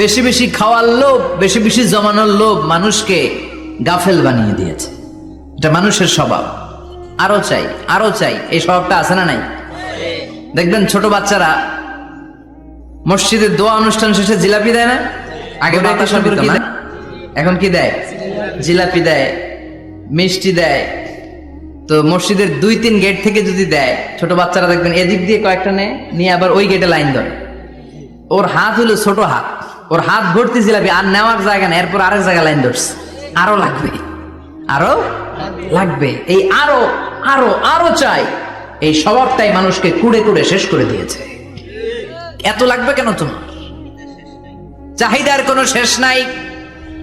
বেশি বেশি খাওয়ার লোভ বেশি বেশি জমানোর লোভ মানুষকে গাফেল বানিয়ে দিয়েছে। এটা মানুষের স্বভাব। আরও চাই আরও চাই এই স্বভাবটা আছে না নাই? দেখবেন ছোট বাচ্চারা মসজিদের দোয়া অনুষ্ঠান শেষে জিলাপি দেয় না? আগে? এখন কি দেয়? জিলাপি দেয় মিষ্টি দেয়। তো মসজিদের দুই তিন গেট থেকে যদি দেয় ছোট বাচ্চারা দেখবেন এদিক দিয়ে কয়েকটা নেয় নিয়ে আবার ওই গেটে লাইন ধরে। ওর হাত হলো ছোট হাত। ওর হাত ভর্তি জিলাপি আর নেওয়ার জায়গা না এরপর আরেক জায়গায় লাইন ধরছে। আরও লাগবে। আরও লাগবে। এই আরও আরও আরও চাই। এই স্বভাবটাই মানুষকে কুড়ে কুড়ে শেষ করে দিয়েছে। এত লাগবে কেন তোমার? চাহিদার কোনো শেষ নাই।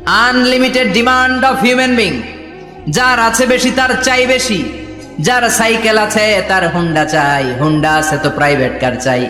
Unlimited demand of human being যার আছে বেশি, তার চাই বেশি। যার সাইকেল আছে, তার হুন্ডা চাই। হুন্ডা আছে তো প্রাইভেট কার চাই।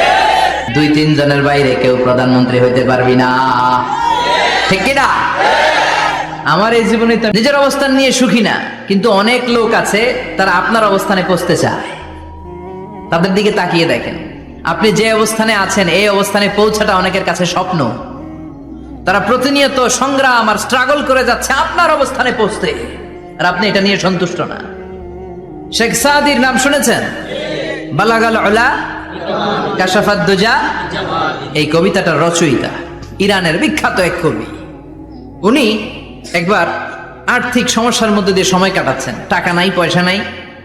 দুই তিন জনের বাইরে কেউ প্রধানমন্ত্রী হইতে পারবি না। ঠিক কিনা? আমার এই জীবনে তো নিজের অবস্থান নিয়ে সুখী না, কিন্তু অনেক লোক আছে, তারা আপনার অবস্থানে পৌঁছতে চায়। তাদের দিকে তাকিয়ে দেখেন। আপনি যে অবস্থানে আছেন, এই অবস্থানে পৌঁছাটা অনেকের কাছে স্বপ্ন। তারা প্রতিনিয়ত সংগ্রাম আর স্ট্রাগল করে যাচ্ছে আপনার অবস্থানে পৌঁছতে। আর আপনি এটা নিয়ে সন্তুষ্ট না। শেখ সাদির নাম শুনেছেন? বালাগাল কাশাফাদ্দুজা এই কবিতাটার রচয়িতা, ইরানের বিখ্যাত এক কবি। উনি একবার আর্থিক সমস্যার মধ্যে দিয়ে সময় কাটাচ্ছেন। টাকা নাই, পয়সা নাই,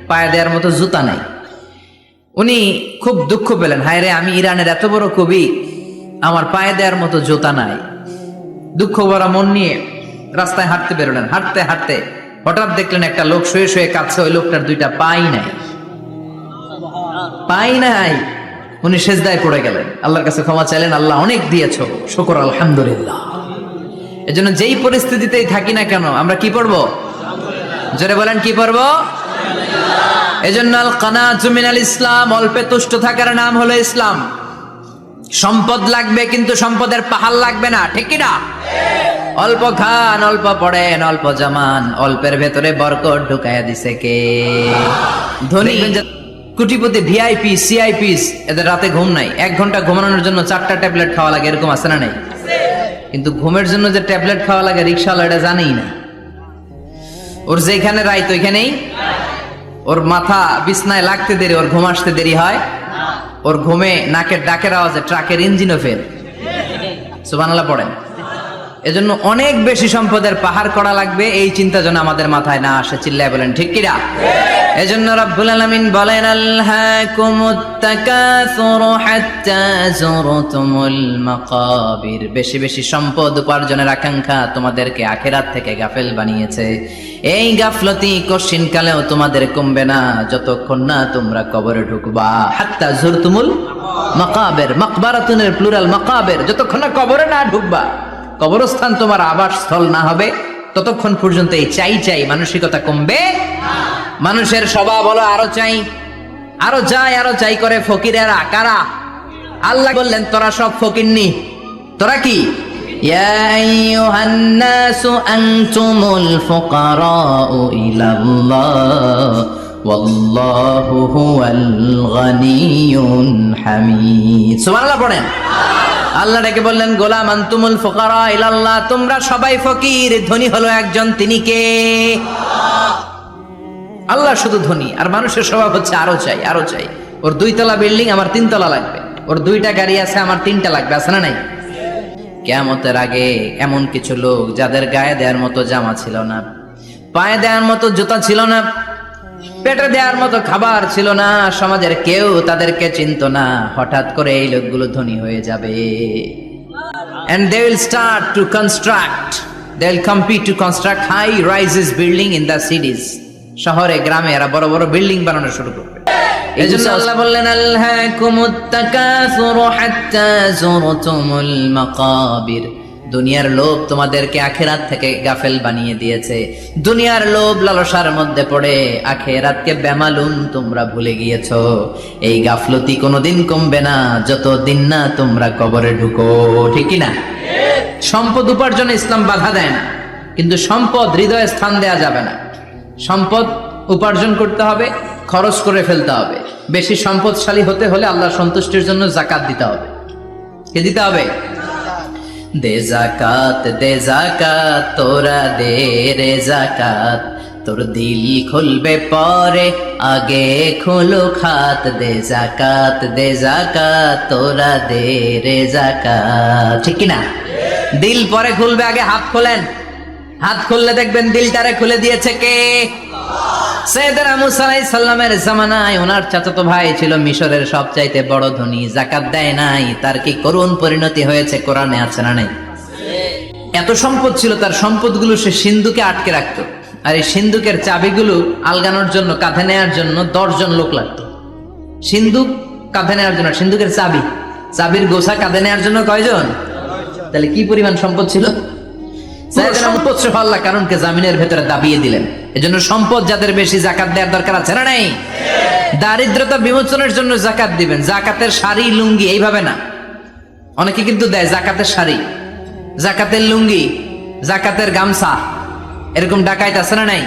পায়ে দেওয়ার মতো জুতা নাই। উনি খুব দুঃখ পেলেন, হায় রে, আমি ইরানের এত বড় কবি, আমার পায়ে দেওয়ার মতো জুতা নাই। দুঃখ ভরা মন নিয়ে রাস্তায় হাঁটতে বেরোলেন। হাঁটতে হাঁটতে হঠাৎ দেখলেন একটা লোক শুয়ে শুয়ে কাছে ওই লোকটার দুইটা পাই নাই। পাই নাই। উনি সেজদায় পড়ে গেলেন। আল্লাহর কাছে ক্ষমা চাইলেন আল্লাহ অনেক দিয়েছ। শকর আলহামদুলিল্লাহ। এজন্য যেই পরিস্থিতিতেই থাকি না কেন আমরা কি পড়ব? জোরে বলেন কি পড়ব? এজন্য আল কানা জুমিনাল ইসলাম অল্পে তুষ্ট থাকার নাম হলো ইসলাম। সম্পদ লাগবে কিন্তু সম্পদের পাহাড় লাগবে না ঠিক না অল্প খান অল্প পড়েন অল্প জামান অল্পের ভেতরে বরকত ঢুকাইয়া দিছে কে? ধনী কুটিপতি ভিআইপি সিআইপিস এদের রাতে ঘুম নাই। এক ঘণ্টা ঘুমানোর জন্য চারটা ট্যাবলেট খাওয়া লাগে, এরকম আছে না নাই? কিন্তু ঘুমের জন্য যে ট্যাবলেট খাওয়া লাগে রিক্সাওয়ালা এটা জানেই না। ওর যেখানে রাইত, ওইখানেই? ওর মাথা বিছনায় লাগতে দেরি, ওর ঘুম আসতে দেরি হয়। ওর ঘুমে নাকের ডাকের আওয়াজে, ট্রাকের ইঞ্জিনও ফেল সুবানাল্লাহ পড়েন। এজন্য অনেক বেশি সম্পদের পাহাড় করা লাগবে। এই চিন্তা যেন আমাদের মাথায় না আসে, চিল্লায় বলেন, ঠিক কিরা এজন্য রব্বুল আলামিন বলেন বেশি বেশি সম্পদ উপার্জনের আকাঙ্ক্ষা তোমাদেরকে আখেরাত থেকে গাফেল বানিয়েছে। এই গাফলতি কশিন কালেও তোমাদের কমবে না, যতক্ষণ না তোমরা কবরে ঢুকবা। হাত্তা যুরতুমুল মাকাবের, মাকবারাতুনের প্লুরাল মাকাবের, যতক্ষণ না কবরে না ঢুকবা। কবরস্থান তোমার আবাস স্থল না হবে ততক্ষণ পর্যন্ত এই চাই চাই মানসিকতা কমবে মানুষের স্বভাব হলো আরো চাই আরো চাই আরো চাই করে ফকিরেরা কারা আল্লাহ বললেন তোরা সব ফকিরনি তোরা কি يا أيها الناس أنتم الفقراء إلى الله والله هو الغني الحميد سبحان الله পড়েন আল্লাহ ডেকে বললেন, গোলাম আন্তুমুল ফকারা ইলাল্লাহ, তোমরা সবাই ফকির, ধনী হলো একজন, তিনি কে? আল্লাহ শুধু ধনী, আর মানুষের স্বভাব হচ্ছে আরও চাই আরও চাই। ওর দুইতলা বিল্ডিং, আমার তিনতলা লাগবে। ওর দুইটা গাড়ি আছে, আমার তিনটা লাগবে, আছে না নাই? কেমতের আগে এমন কিছু লোক, যাদের গায়ে দেওয়ার মতো জামা ছিল না, পায়ে দেওয়ার মতো জুতা ছিল না পেটে দেওয়ার মতো খাবার ছিল না সমাজের কেউ তাদেরকে চিনত না। হঠাৎ করে এই লোকগুলো ধনী হয়ে যাবে। And they will start to construct. They will compete to construct high rises building in the cities. শহরে গ্রামে এরা বড় বড় বিল্ডিং বানানো শুরু করবে। এই জন্য আল্লাহ বললেন হাত্তা যুরতুমুল মাকাবির। দুনিয়ার লোভ তোমাদেরকে আখেরাত থেকে গাফেল বানিয়ে দিয়েছে। দুনিয়ার লোভ লালসার মধ্যে পড়ে আখেরাতকে বেমালুম তোমরা ভুলে গিয়েছো। এই গাফলতি কোনোদিন কমবে না যত দিন না তোমরা কবরে ঢুকো। ঠিক না সম্পদ উপার্জনে ইসলাম বাধা দেয় না, কিন্তু সম্পদ হৃদয়ে স্থান দেয়া যাবে না। সম্পদ উপার্জন করতে হবে, খরচ করে ফেলতে হবে। বেশি সম্পদশালী হতে হলে আল্লাহ সন্তুষ্টির জন্য জাকাত দিতে হবে। কে দিতে হবে? দে জাকাত দে জাকাত তোরা দে রে জাকাত তোর দিল খুলবে পরে, আগে খুলো খাত। দে জাকাত দে জাকাত তোরা দে রে জাকাত ঠিক না দিল পরে খুলবে, আগে হাত খোলেন। হাত খুললে দেখবেন দিলটারে খুলে দিয়েছে কে? সৈয়দনা মুসা আলাইহিস সালামের জামানায় ওনার চাচাতো ভাই ছিল মিশরের সবচাইতে বড় ধনী জাকাত দেয় নাই। তার কি করুণ পরিণতি হয়েছে কোরআনে আছে না নাই? এত সম্পদ ছিল তার সম্পদগুলো সে সিন্ধুকে আটকে রাখতো। আর এই সিন্ধুকের চাবিগুলো আলগানোর জন্য কাঁধে নেওয়ার জন্য দশজন লোক লাগতো। সিন্ধুক কাঁধে নেওয়ার জন্য সিন্ধুকের চাবি। চাবির গোছা কাঁধে নেওয়ার জন্য কয়জন? তাহলে কি পরিমাণ সম্পদ ছিল? সম্পদ সহ আল্লাহ কারণকে জামিনের ভেতরে দাবিয়ে দিলেন। এজন্য সম্পদ যাদের বেশি জাকাত দেওয়ার দরকার আছে, না নাই? দারিদ্রতা বিমোচনের জন্য জাকাত দিবেন। জাকাতের শাড়ি লুঙ্গি, এইভাবে না। অনেকে কিন্তু দেয় জাকাতের শাড়ি জাকাতের লুঙ্গি, জাকাতের গামছা। এরকম ডাকাইত আছে না নাই?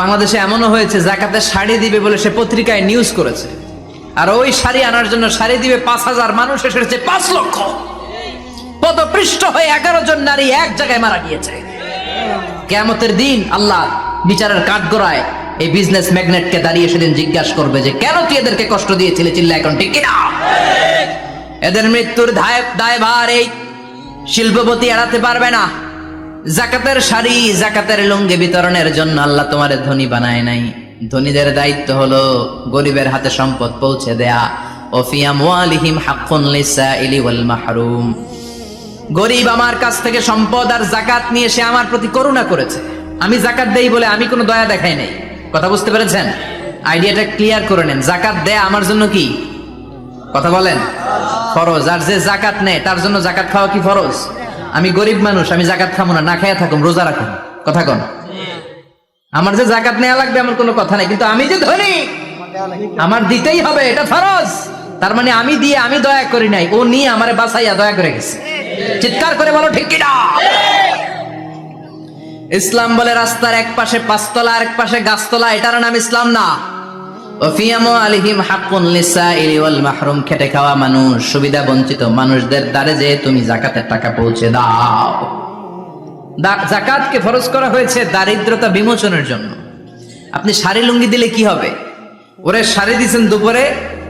বাংলাদেশে এমনও হয়েছে, জাকাতের শাড়ি দিবে বলে সে পত্রিকায় নিউজ করেছে। আর ওই শাড়ি আনার জন্য শাড়ি দিবে পাঁচ হাজার মানুষ এসেছে পাঁচ লক্ষ। পদপৃষ্ঠ হয়ে এগারো জন নারী এক জায়গায় মারা গিয়েছে। কেয়ামতের দিন আল্লাহ বিচারের কাঠগড়ায় এই বিজনেস ম্যাগনেটকে দাঁড়িয়ে সেদিন জিজ্ঞাসা করবে যে, কেন তুই এদেরকে কষ্ট দিয়েছিলে? চিল্লা এখন, ঠিক কিনা? এদের মৃত্যুর দায় দায়ভার এই শিল্পপতি এড়াতে পারবে না। জাকাতের শাড়ি, জাকাতের লুঙ্গি বিতরণের জন্য আল্লাহ তোমার ধনী বানায় নাই। ধনীদের দায়িত্ব হলো গরিবের হাতে সম্পদ পৌঁছে দেয়া। ওফিয়া মুআলিহিম হাক্কুন লিসাইলি ওয়াল মাহরুম। গরিব আমার কাছ থেকে সম্পদ আর জাকাত নিয়ে সে আমার প্রতি করুণা করেছে। আমি জাকাত দেই বলে আমি কোনো দয়া দেখাই নাই। কথা বুঝতে পেরেছেন? আইডিয়াটা ক্লিয়ার করে নেন। জাকাত দেয়া আমার জন্য কি? কথা বলেন। ফরজ। আর যে জাকাত নেয়, তার জন্য জাকাত খাওয়া কি ফরজ? আমি গরিব মানুষ, আমি জাকাত খাব না। না খাইয়া থাকুম, রোজা রাখুন। কথা কন। আমার যে জাকাত নেওয়া লাগবে আমার কোনো কথা নাই। কিন্তু আমি যে ধনী, আমার দিতেই হবে, এটা ফরজ। তার মানে আমি দিয়ে আমি দয়া করি নাই, ও নিয়ে আমারে বাসাইয়া দয়া করে গেছে। চিৎকার করে বলো, ঠিক কিনা? ইসলাম বলে, রাস্তার এক পাশে পাঁচতলা আর এক পাশে গাছতলা, এটার নাম ইসলাম না। খাওয়া মানুষ, সুবিধা বঞ্চিত মানুষদের দ্বারে তুমি জাকাতের টাকা পৌঁছে দাও। জাকাতকে করা হয়েছে দারিদ্রতা বিমোচনের জন্য। আপনি শাড়ি লুঙ্গি দিলে কি হবে? ওরে শাড়ি দিছেন দুপুরে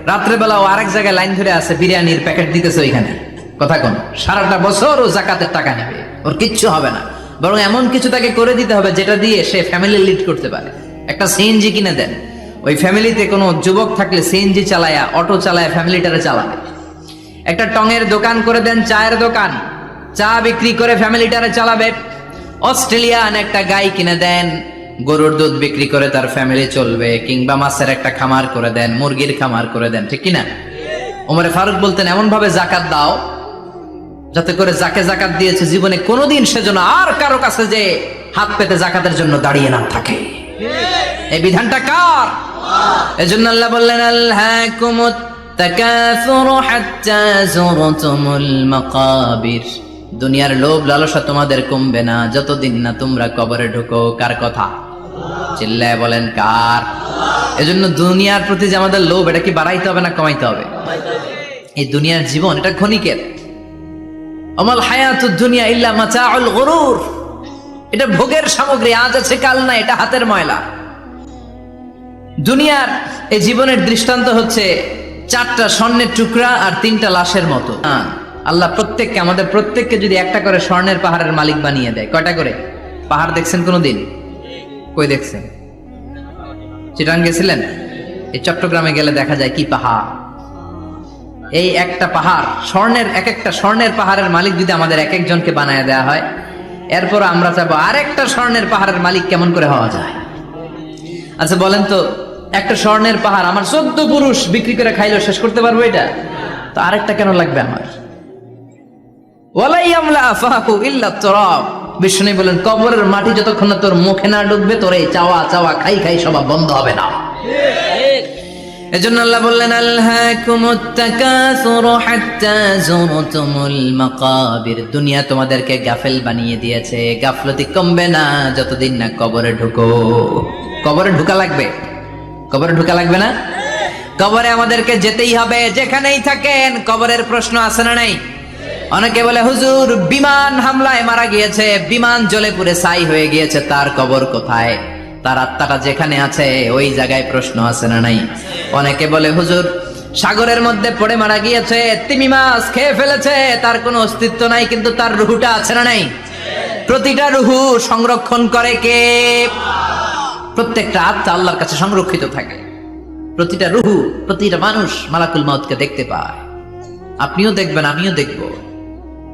রাত্রেবেলা ও আরেক জায়গায় লাইন ধরে আছে, বিরিয়ানির প্যাকেট দিতেছে ওইখানে। কথা কোন? সারাটা বছর ও জাকাতের টাকা নেবে। ওর কিচ্ছু হবে না। বরং এমন কিছু তাকে করে দিতে হবে যেটা দিয়ে সে ফ্যামিলি লিড করতে পারে। একটা সিএনজি কিনে দেন। ওই ফ্যামিলিতে কোনো যুবক থাকলে সিএনজি চালায়া অটো চালায় ফ্যামিলিটারে চালাবে। একটা টঙের দোকান করে দেন, চায়ের দোকান। চা বিক্রি করে ফ্যামিলিটারে চালাবে। অস্ট্রেলিয়ান একটা গাই কিনে দেন। গরুর দুধ বিক্রি করে তার ফ্যামিলি চলবে, কিংবা মাছের একটা খামার করে দেন, মুরগির খামার করে দেন, ঠিক কিনা? ওমরে ফারুক বলতেন এমন ভাবে জাকাত দাও যাতে করে যাকে জাকাত দিয়েছে জীবনে কোনোদিন সেজন্য আর কারও কাছে যে হাত পেতে জাকাতের জন্য দাঁড়িয়ে না থাকে। এই বিধানটা কার? এজন্য আল্লাহ বললেন আল্লাহ তাকাসুরু হাত্তা যুরতুমুল মাকাবির দুনিয়ার লোভ লালসা তোমাদের কমবে না, যতদিন না তোমরা কবরে ঢুকো, কার কথা? চিল্লায় বলেন কার? এজন্য দুনিয়ার প্রতি যে আমাদের লোভ এটা কি বাড়াইতে হবে না কমাইতে হবে? এই দুনিয়ার জীবন এটা ক্ষণিকের। অমল হায়াতুদ দুনিয়া ইল্লা মাতাউল গরুর। এটা ভোগের সামগ্রী আজ আছে কাল না এটা হাতের ময়লা। দুনিয়ার এই জীবনের দৃষ্টান্ত হচ্ছে চারটা স্বর্ণের টুকরা আর তিনটা লাশের মতো। হ্যাঁ, আল্লাহ প্রত্যেককে আমাদের প্রত্যেককে যদি একটা করে স্বর্ণের পাহাড়ের মালিক বানিয়ে দেয়। কয়টা করে? পাহাড় দেখছেন কোনোদিন? কই দেখছেন? চিটাং গেছিলেন? এই চট্টগ্রামে গেলে দেখা যায় কি পাহাড়? এই একটা পাহাড়, স্বর্ণের এক একটা স্বর্ণের পাহাড়ের মালিক যদি আমাদের এক একজনকে বানায় দেওয়া হয়, এরপর আমরা চাবো আরেকটা স্বর্ণের পাহাড়ের মালিক কেমন করে হওয়া যায়? আচ্ছা বলেন তো, একটা স্বর্ণের পাহাড় আমার চোদ্দ পুরুষ বিক্রি করে খাইলেও শেষ করতে পারব এটা? তো আরেকটা কেন লাগবে আমার? ইল্লা বিষ্ণু বলেন, কবরের মাটি যতক্ষণ না তোর মুখে না ঢুকবে তোর এই চাওয়া চাওয়া খাই খাই সব বন্ধ হবে না। এজন্য আল্লাহ বললেন দুনিয়া তোমাদেরকে গাফেল বানিয়ে দিয়েছে। গাফলতি কমবে না যতদিন না কবরে ঢুকো। কবরে ঢুকা লাগবে? কবরে ঢুকা লাগবে না? কবরে আমাদেরকে যেতেই হবে, যেখানেই থাকেন। কবরের প্রশ্ন আছে না নাই? অনেকে বলে, হুজুর, বিমান হামলায় মারা গিয়েছে, বিমান জ্বলে পুড়ে ছাই হয়ে গিয়েছে, তার কবর কোথায়? তার আত্মাটা যেখানে আছে, ওই জায়গায় প্রশ্ন আছে না নাই? অনেকে বলে, হুজুর, সাগরের মধ্যে পড়ে মারা গিয়েছে, তিমি মাছ খেয়ে ফেলেছে, তার কোনো অস্তিত্ব নাই, কিন্তু তার রুহুটা আছে না নাই? প্রতিটা রুহু সংরক্ষণ করে কে? প্রত্যেকটা আত্মা আল্লাহর কাছে সংরক্ষিত থাকে। প্রতিটা রুহু, প্রতিটা মানুষ মালাকুল মাউতকে দেখতে পায়। আপনিও দেখবেন, আমিও দেখব।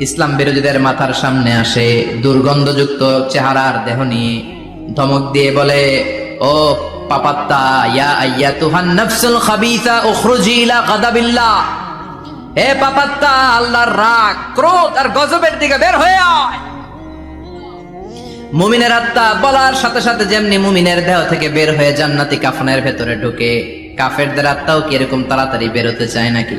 ইসলাম বিরোধীদের মাথার সামনে আসে, দুর্গন্ধযুক্ত চেহারার দেহ নিয়ে। ধমক দিয়ে বলে, ও পাপাত্তা পাপাত্তা আর গজবের বের হয়ে আয়। আত্মা বলার সাথে সাথে যেমনি মুমিনের দেহ থেকে বের হয়ে জান্নাতি কাফনের ভেতরে ঢুকে, কাফেরদের আত্মাও কি এরকম তাড়াতাড়ি বেরোতে চায় নাকি?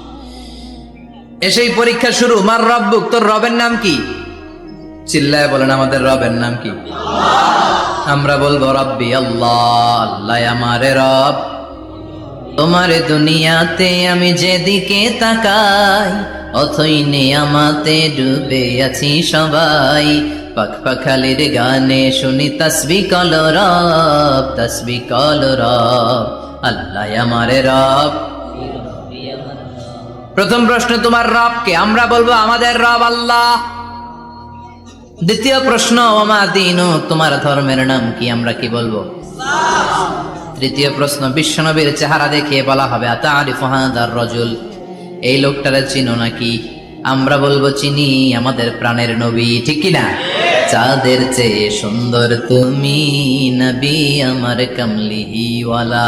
এসেই পরীক্ষা শুরু। মার রব্বুক, তোর রবের নাম কি? চিল্লায় বলেন, আমাদের রবের নাম কি? আমরা বলব, রব্বি আল্লাহ আল্লাহ আমারে রব। তোমার দুনিয়াতে আমি যেদিকে তাকাই, অথই আমাতে ডুবে আছি সবাই। পাখ পাখালির গানে শুনি, তসবি কল রব, তসবি কল রব। আল্লাহ, আমারে রব। প্রথম প্রশ্ন, তোমার রবকে আমরা বলব, আমাদের রব আল্লাহ। দ্বিতীয় প্রশ্ন, ওমা দিনু? তোমার ধর্মের নাম কি? আমরা কি বলব? তৃতীয় প্রশ্ন, বিশ্বনবীর চেহারা দেখিয়ে বলা হবে রজুল? এই লোকটারে চিনো নাকি? আমরা বলব, চিনি, আমাদের প্রাণের নবী। ঠিক কি না? চাঁদের চেয়ে সুন্দর তুমি, নবী আমার কমলিওয়ালা।